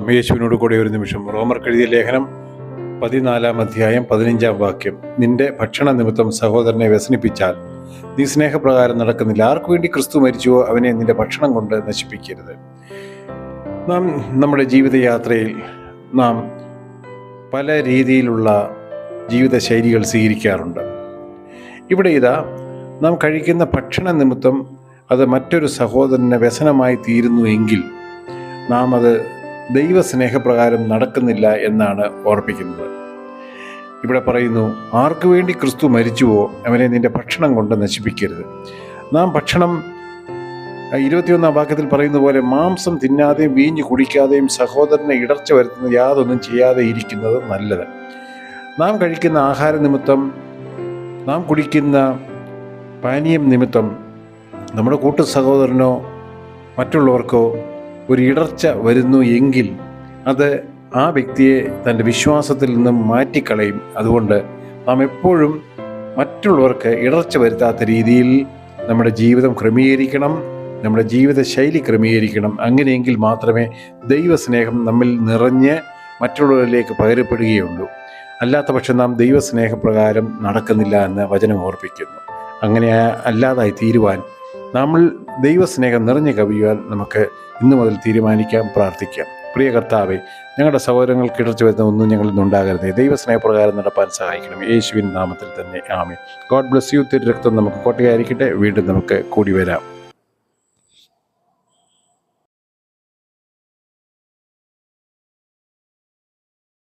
യേശുവിനോട് കൂടെ ഒരു നിമിഷം റോമർ എഴുതിയ ലേഖനം പതിനാലാം അധ്യായം പതിനഞ്ചാം വാക്യം. നിന്റെ ഭക്ഷണ നിമിത്തം സഹോദരനെ വ്യസനിപ്പിച്ചാൽ നീ സ്നേഹപ്രകാരം നടക്കുന്നില്ല. ആർക്കു വേണ്ടി ക്രിസ്തു മരിച്ചുവോ അവനെ നിന്റെ ഭക്ഷണം കൊണ്ട് നശിപ്പിക്കരുത്. നാം നമ്മുടെ ജീവിതയാത്രയിൽ നാം പല രീതിയിലുള്ള ജീവിതശൈലികൾ സ്വീകരിക്കാറുണ്ട്. ഇവിടെ ഇതാ നാം കഴിക്കുന്ന ഭക്ഷണ നിമിത്തം അത് മറ്റൊരു സഹോദരന് വ്യസനമായി തീരുന്നു എങ്കിൽ നാം അത് ദൈവസ്നേഹപ്രകാരം നടക്കുന്നില്ല എന്നാണ് ഓർപ്പിക്കുന്നത്. ഇവിടെ പറയുന്നു ആർക്കു വേണ്ടി ക്രിസ്തു മരിച്ചുവോ അവനെ നിന്റെ ഭക്ഷണം കൊണ്ട് നശിപ്പിക്കരുത്. നാം ഭക്ഷണം ഇരുപത്തിയൊന്നാം വാക്യത്തിൽ പറയുന്ന പോലെ മാംസം തിന്നാതെയും വീഞ്ഞ് കുടിക്കാതെയും സഹോദരനെ ഇടർച്ച വരുത്തുന്ന യാതൊന്നും ചെയ്യാതെ ഇരിക്കുന്നത് നല്ലത്. നാം കഴിക്കുന്ന ആഹാര നിമിത്തം നാം കുടിക്കുന്ന പാനീയം നിമിത്തം നമ്മുടെ കൂട്ടു സഹോദരനോ മറ്റുള്ളവർക്കോ ഒരു ഇടർച്ച വരുന്നു എങ്കിൽ അത് ആ വ്യക്തിയെ തന്റെ വിശ്വാസത്തിൽ നിന്നും മാറ്റിക്കളയും. അതുകൊണ്ട് നാം എപ്പോഴും മറ്റുള്ളവർക്ക് ഇടർച്ച വരുത്താത്ത രീതിയിൽ നമ്മുടെ ജീവിതം ക്രമീകരിക്കണം നമ്മുടെ ജീവിത ശൈലി ക്രമീകരിക്കണം. അങ്ങനെയെങ്കിൽ മാത്രമേ ദൈവസ്നേഹം നമ്മിൽ നിറഞ്ഞ് മറ്റുള്ളവരിലേക്ക് പകരപ്പെടുകയുള്ളൂ. അല്ലാത്ത പക്ഷം നാം ദൈവസ്നേഹപ്രകാരം നടക്കുന്നില്ല എന്ന് വചനം ഓർപ്പിക്കുന്നു. അങ്ങനെ അല്ലാതായി തീരുവാൻ നമ്മൾ ദൈവസ്നേഹം നിറഞ്ഞു കവിയുവാൻ നമുക്ക് ഇന്നു മുതൽ തീരുമാനിക്കാം പ്രാർത്ഥിക്കാം. പ്രിയ കർത്താവെ ഞങ്ങളുടെ സഹോദരങ്ങൾ കിടച്ചു വരുന്ന ഒന്നും ഞങ്ങളിൽ നിന്നുണ്ടാകരുതേ ദൈവസ്നേഹപ്രകാരം നടപ്പാൻ സഹായിക്കണം യേശുവിൻ നാമത്തിൽ തന്നെ. ആമേ ഗോഡ് ബ്ലസ് യു. തിരു രക്തം നമുക്ക് കോട്ടയായിരിക്കട്ടെ. വീണ്ടും നമുക്ക് കൂടി വരാം.